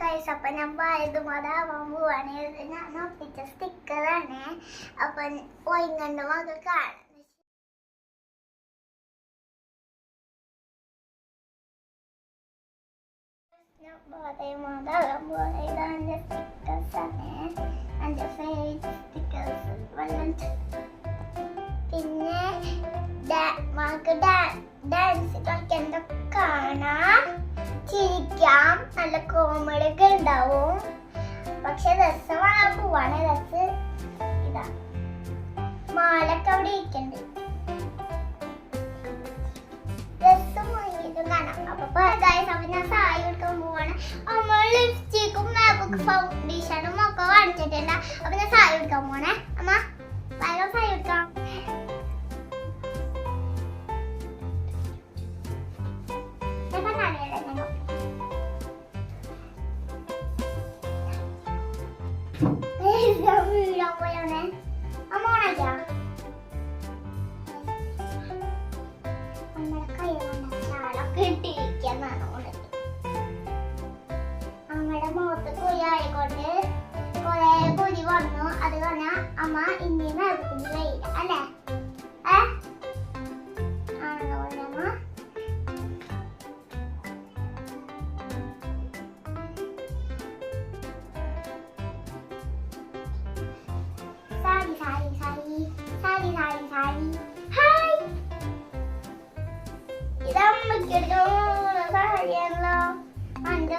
Guys അപ്പൊ ഞാൻ വയതുമാതാവാൻ പോവാണ് ഇത് ഞാൻ ഒപ്പിച്ച സ്റ്റിക്കറാണ് അപ്പൊ ഒയിങ്ങണ്ട് മകൾ കാണും മാതാവാൻ പോവാണ് ഇതാണ് സ്റ്റിക്കേഴ്സ് ആണ് എന്റെ ഫേവറേറ്റ് സ്റ്റിക്കേഴ്സ് വെള്ളം പിന്നെ ഡാൻസ് കളിക്കാനൊക്കെ കാണാം ചിരിക്കാം നല്ല കോമഡി ഒക്കെ ഉണ്ടാവും. പക്ഷെ രസമാണ് പോവാണ് രസ് ഇതാ. മാലൊക്കെ അവിടെ ഇരിക്കണ്ട്. ഫൗണ്ടേഷനും ഒക്കെ വാങ്ങിച്ചിട്ടുണ്ട് അപ്പൊ ഞാൻ സാരി കൊടുക്കാൻ പോണേ അമ്മ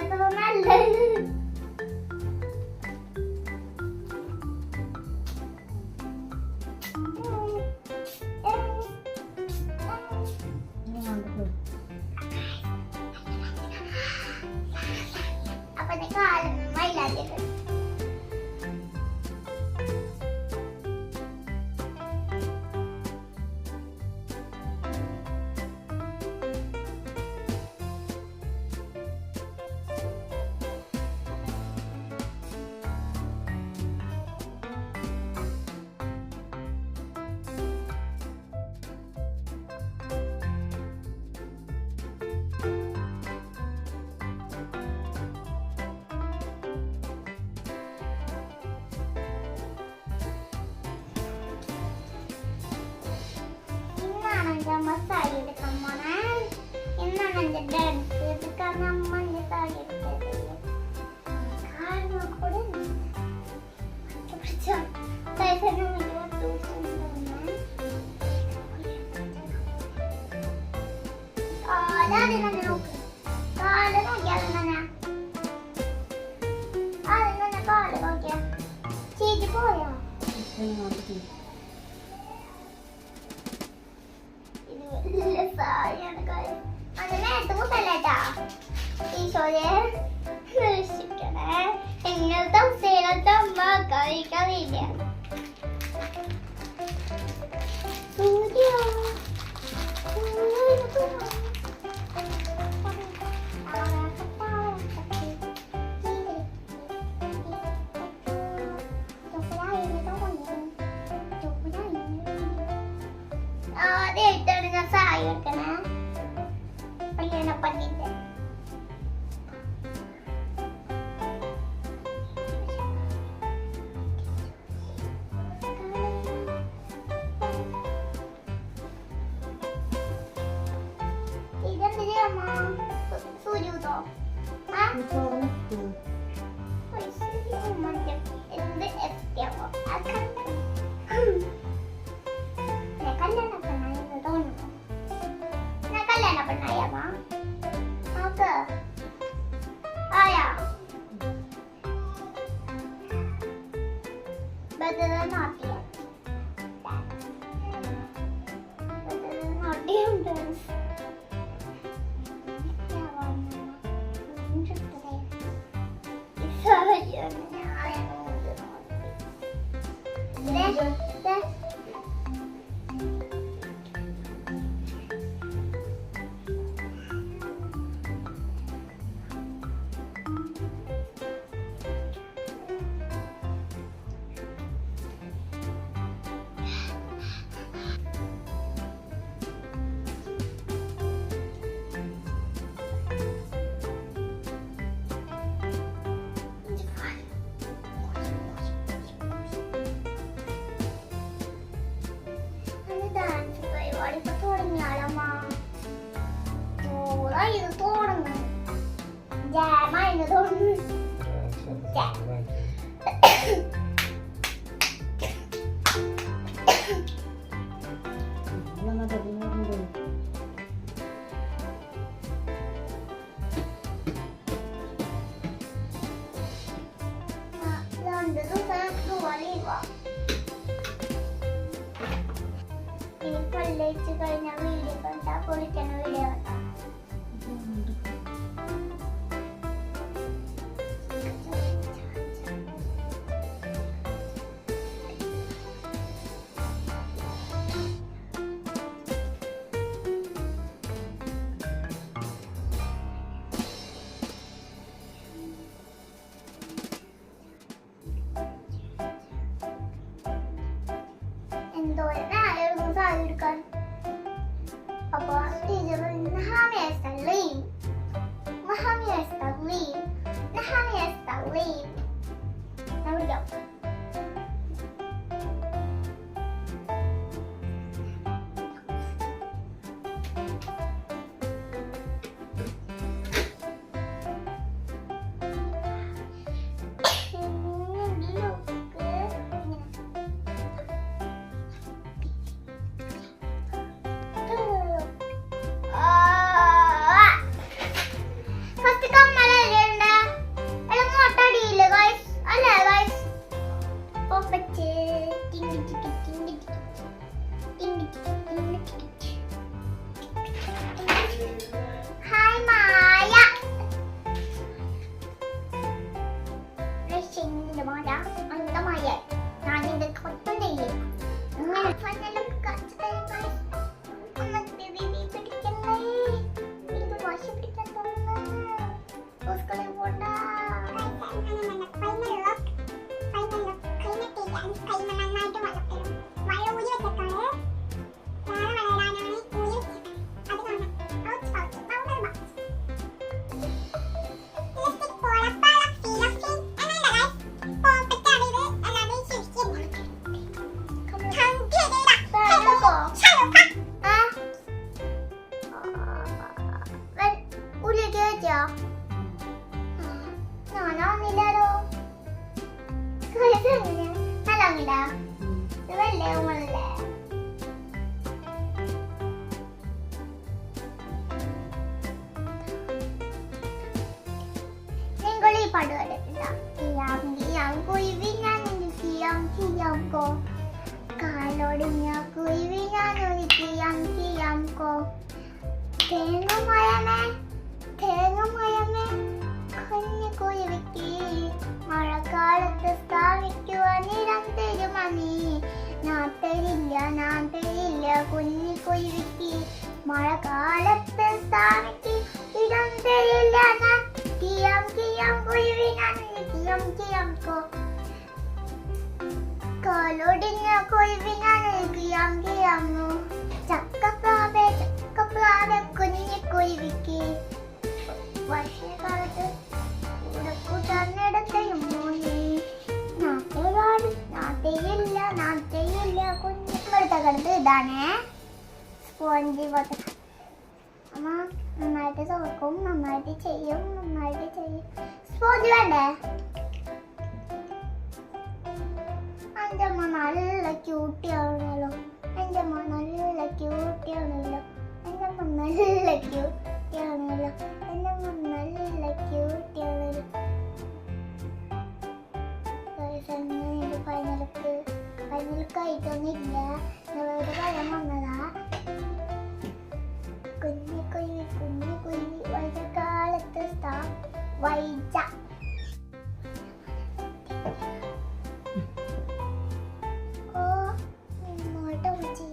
怎么办 ഇന്നാണ് എന്റെ അമ്മ സാരി എടുക്കാൻ പോണേ ഇന്നാണ് എന്റെ ഡാൻസ് എടുക്കാൻ അമ്മ എന്റെ സാരി എടുത്തത് കാരണം കൂടെ ഉണ്ട്. പിടിച്ചോ. കൈസേനെ മുന്നിൽ തൂക്കിക്കൊണ്ടുവന്ന്. കാൽ ആദ്യം തന്നെ നോക്ക്. rather than not. இது தோணுங்க ஜாமா இது தோணுங்க Thank you. ഉള്ളിലേക്ക് വെച്ചോ ഞാനാവുന്നില്ലല്ലോ നല്ലോങ്ങില്ല ഇത് വെള്ളേ ഉമ്മല്ലേ നിങ്ങൾ ഈ പാട്ട് കേട്ടിട്ടുണ്ടോ കിയാം കിയാം കുയിവി ഞാൻ കിയാം കിയാം കോ കാലോടിഞ്ഞ കുയിവി ഞാൻ ഒരു കിയാം കിയാം കോ തേങ്ങ മയമേ കുഞ്ഞു കുരുവിക്ക് മഴക്കാലത്ത് സ്ഥാപിക്ക് ഇടം തരില്ല ഞാൻ കിയം കിയാം കുരുവി കിയം കിയാം കോ. കാലൊടിഞ്ഞ കുരുവി കിയം കിയാം കിയാം ചക്കപ്രാവേ ചക്കപ്രാവേ കുഞ്ഞു കുരുവിക്ക് വർഷകാലത്ത് കുഞ്ഞു ഇതാണ് സ്പോഞ്ചി പോലത്തെ. അമ്മ നന്നായിട്ട് തുറക്കും നന്നായിട്ട് ചെയ്യും നന്നായിട്ട് ചെയ്യും. സ്പോഞ്ച് വേണ്ടേ? എന്റെ അമ്മ നല്ല ക്യൂട്ടിയാണല്ലോ എന്റെ അമ്മ നല്ല ക്യൂട്ടിയാണല്ലോ എന്റെ അമ്മ നല്ല ക്യൂട്ടിയാണല്ലോ എന്റെ അമ്മ നല്ല ക്യൂട്ടിയാണല്ലോ ഫൈനലുക്ക് ഫൈനലുക്ക് ആയിട്ടൊന്നുമില്ല ഞങ്ങളുടെ പഴം വന്നതാ കുഞ്ഞി കുരുവി കുഞ്ഞി കുരുവി വൈകാലത്ത് സ്ഥാ വൈജ ഓ ഇങ്ങോട്ട് വിളിച്ച്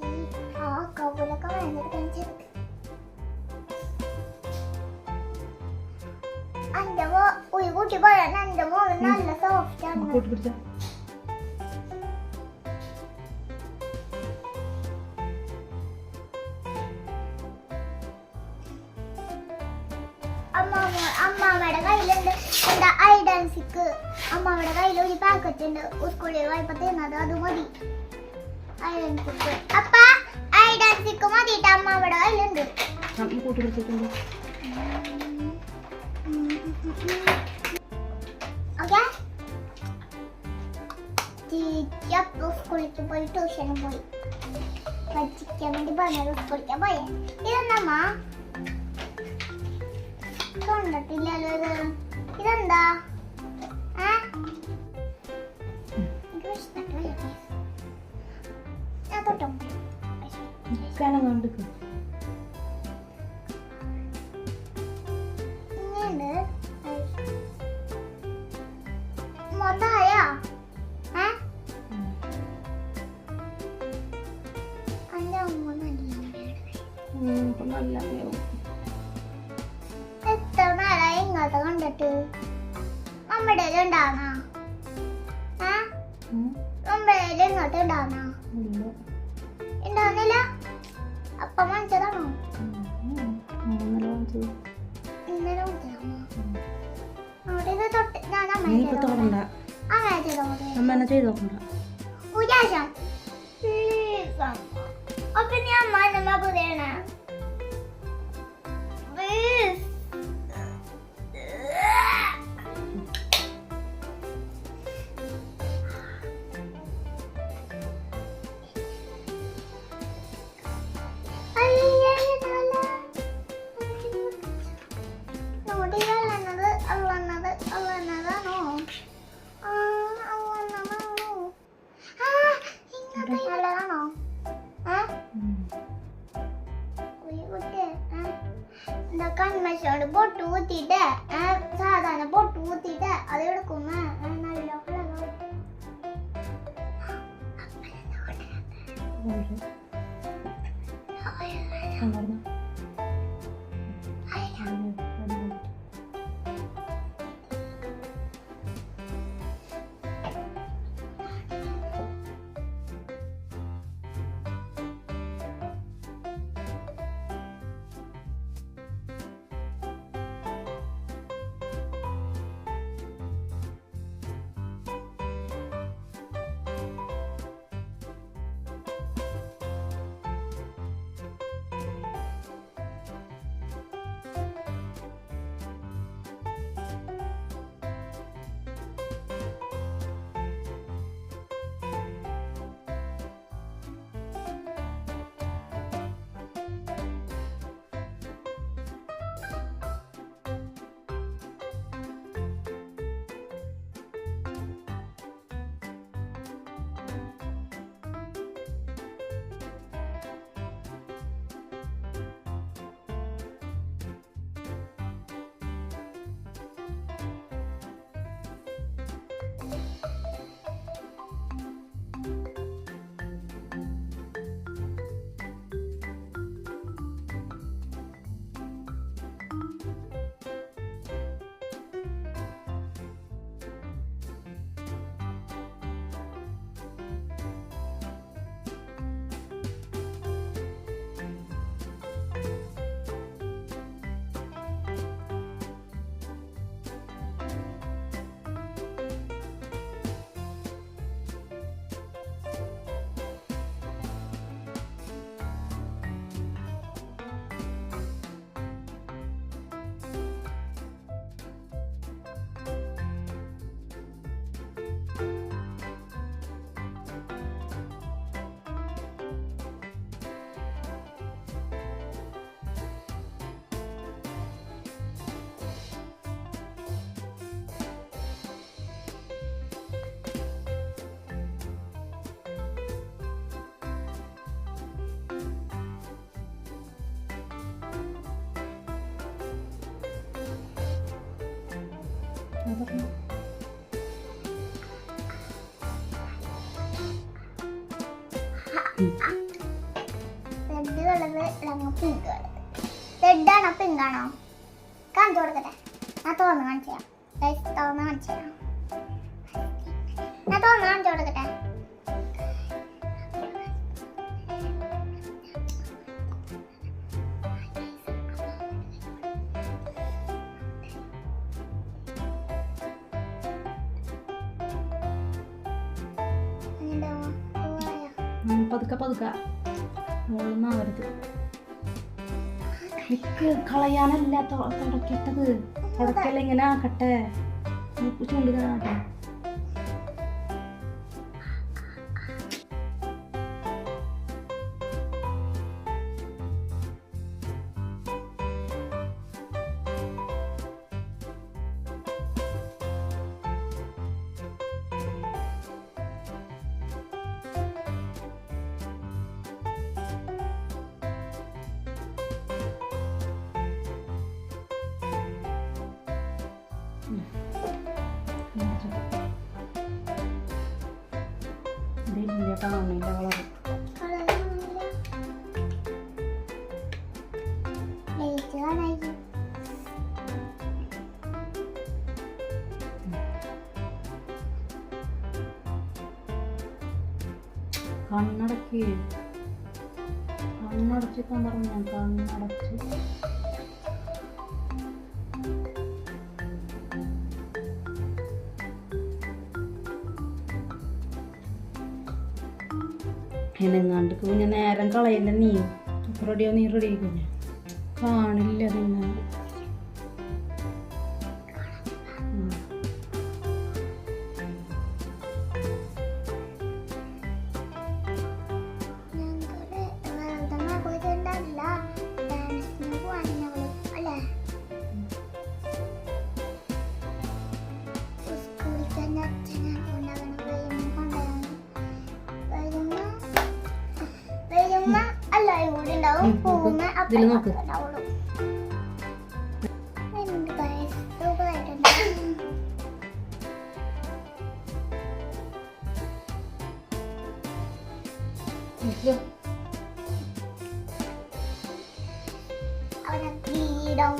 ആ കൗലൊക്കെ ഭയങ്കര കാണിച്ചെടുക്ക് എന്റെ മോ ഒരു കുട്ടി പറയാൻ എന്റെ മോള് നല്ല സോഫ്റ്റ് ആണ് അപ്പ അമ്മ അവിടെ ഇതെന്താ? ഉണ്ടാവണ ഉണ്ടാവുന്നില്ല അപ്പം വാങ്ങിച്ചതാണോ. ഇന്നലെ അവിടെ തൊട്ട് ഞാൻ അമ്മ തുറണ്ട അമ്മ ചെയ്ത് ഉജാശം അപ്പൊ നീ അമ്മ നമ്മ പുതിയണ இந்த கண்மஷோட போட்டு ஊற்றிட்டு சாதாரண போட்டு ஊற்றிட்டு அதை எடுக்குமே? நல்லா റെഡ് കളറ് പിങ്ക് കളർ റെഡാണോ പിങ്ക് ആണോ കാണിച്ചു കൊടുക്കട്ടെ. ഞാൻ തോന്നുന്നു കാണിച്ചു തോന്നുന്നു കാണിച്ചു തരാം. കളയാനല്ല തുടക്കിട്ടത് തുടക്കല്ല ഇങ്ങനെ ആക്കട്ടെ. മൂക്ക് കാണുന്നില്ല കളർ ലൈറ്റ് കാണായി കണ്ണടക്ക്. കണ്ണടച്ചിക്കാൻ പറഞ്ഞു കണ്ണടച്ച്. എനങ്ങാണ്ട് കുഞ്ഞ നേരം കളയല്ല നീ. റെഡിയോ നീ റെഡി കുഞ്ഞ കാണില്ല പിന്നെ നിക്ക്. അവനെ വീടും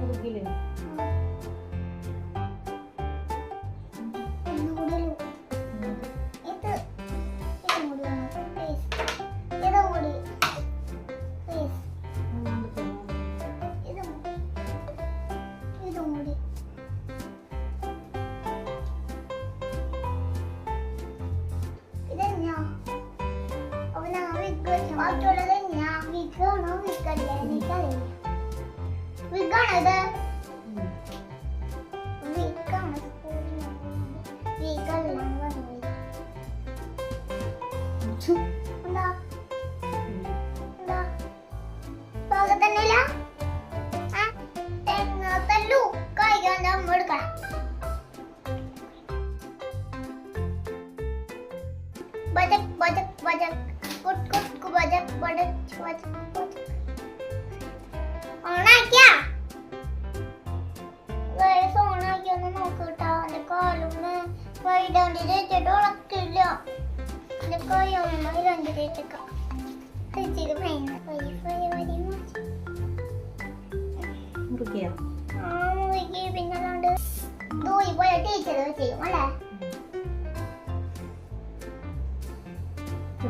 পুরো গিলে ബജക് ബജക് ബജക് കുട്ട് കുട്ട് കു ബജക് ബജക് ബജക് ബജക് ഓണാക്കിയാ ഗൈസ് ഓണാക്കി ഒന്ന് നോക്കട്ടോ എന്റെ കാലൊന്ന് വൈഡാണ്ടി തേച്ചിട്ട് ഉണക്കില്ല എന്റെ കൈ ഒന്ന് വൈഡാണ്ടി തേച്ചേക്കാം തേച്ചിട്ട് ഭയങ്കര കൈ വരി വരി മാറ്റി മുറുകിയോ? ആ മുറിക്ക് പിന്നെ അതുകൊണ്ട് ദൂരി പോയ ടീച്ചർ ചെയ്യും അല്ലേ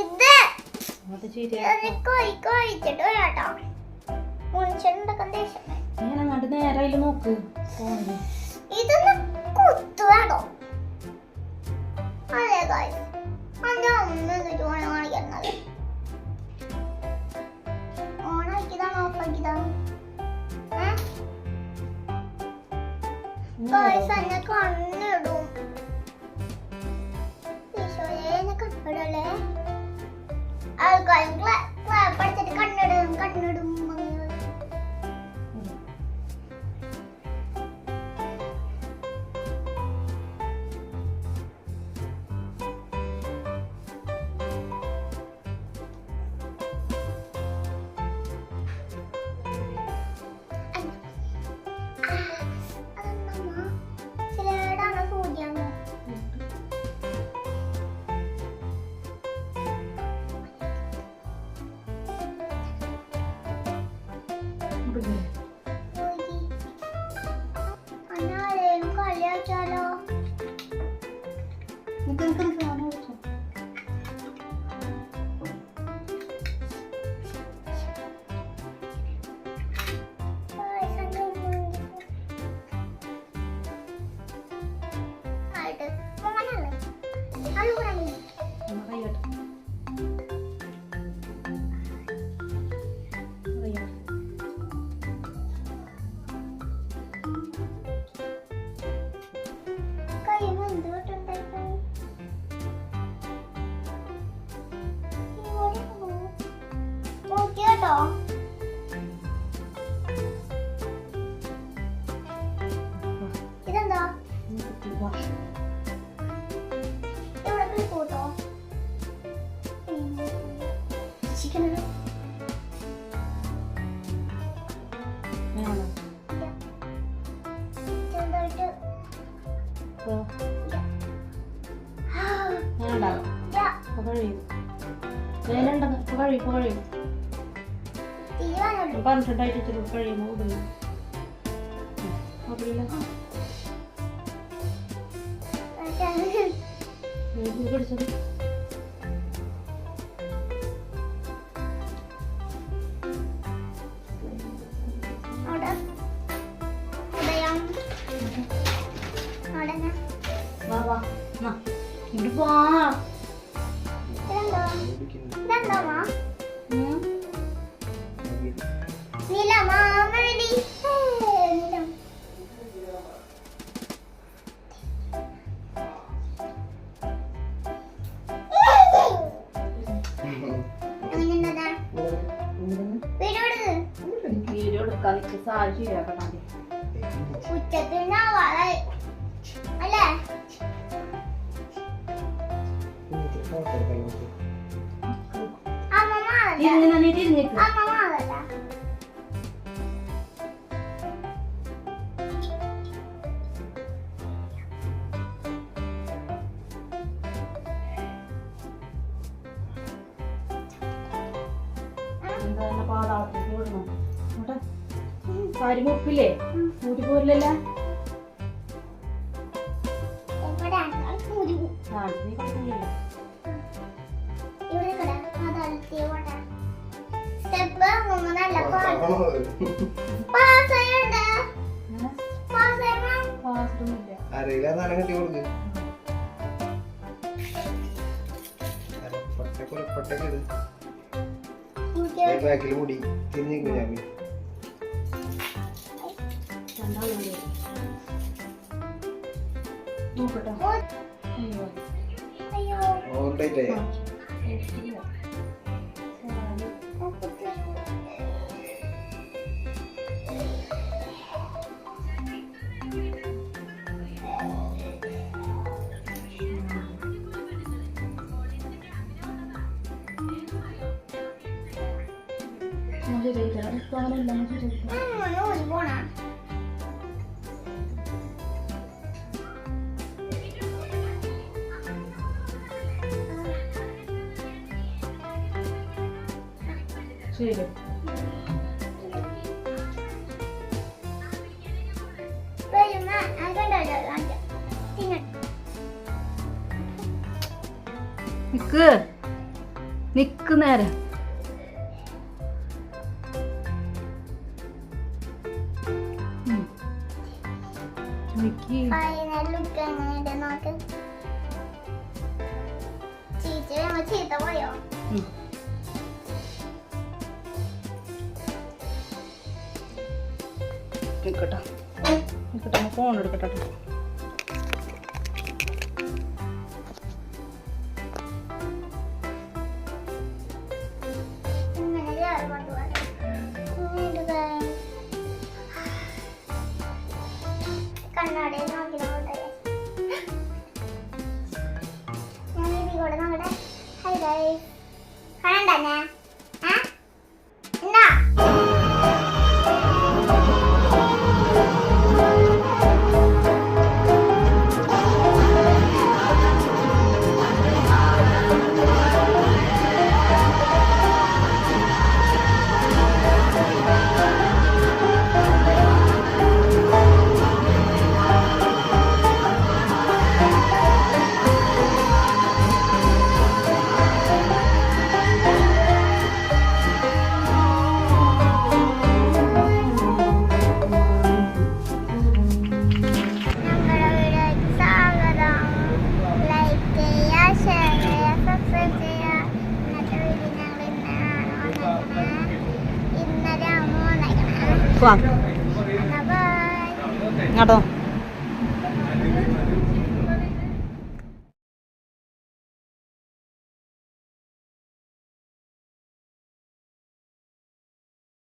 ഇത് ഒഴിച്ചിട്ട് വരാട്ടോ. നോക്ക്. ഇതൊന്ന് കുത്തുവാണോ? അല്ലേ ഗായ്സ് അന്റെ അമ്മ എന്നിട്ട് ഓണം കാണിക്കുന്നത്. ഓണാക്കിയതാണ് ഓഫാക്കിയതാണ് ഗായ്സ് എന്നെ കണ്ണിടും. ഈശോയെ എന്നെ കണ്ടിടല്ലേ அது படிச்சுட்டு கண்ணு கண்ணிடும் ರೆಡ್ ಆಯ್ತಿತ್ತು ರುಬ್ಕೊಳ್ಳಿ ಮೂಡಲ್ಲ ಹೋಗಲಿಲ್ಲ ಬಿಡಿಸೋದು വാ വാ വാ ഇങ്ങോട്ട് വാ തന്നെ പാടാളത്തേക്ക് കേട്ടോ എന്നിട്ട് പരിമുപ്പില്ലേ കൂട്ടിപ്പോരില്ലല്ലേ ഒരുപോണാണ് ശരി നിക്ക്. നിക്ക് നേരം. ചേച്ചി ചീത്ത പറയോ നിൽക്കട്ടെ നിൽക്കട്ടെ ഫോൺ എടുക്കട്ടെ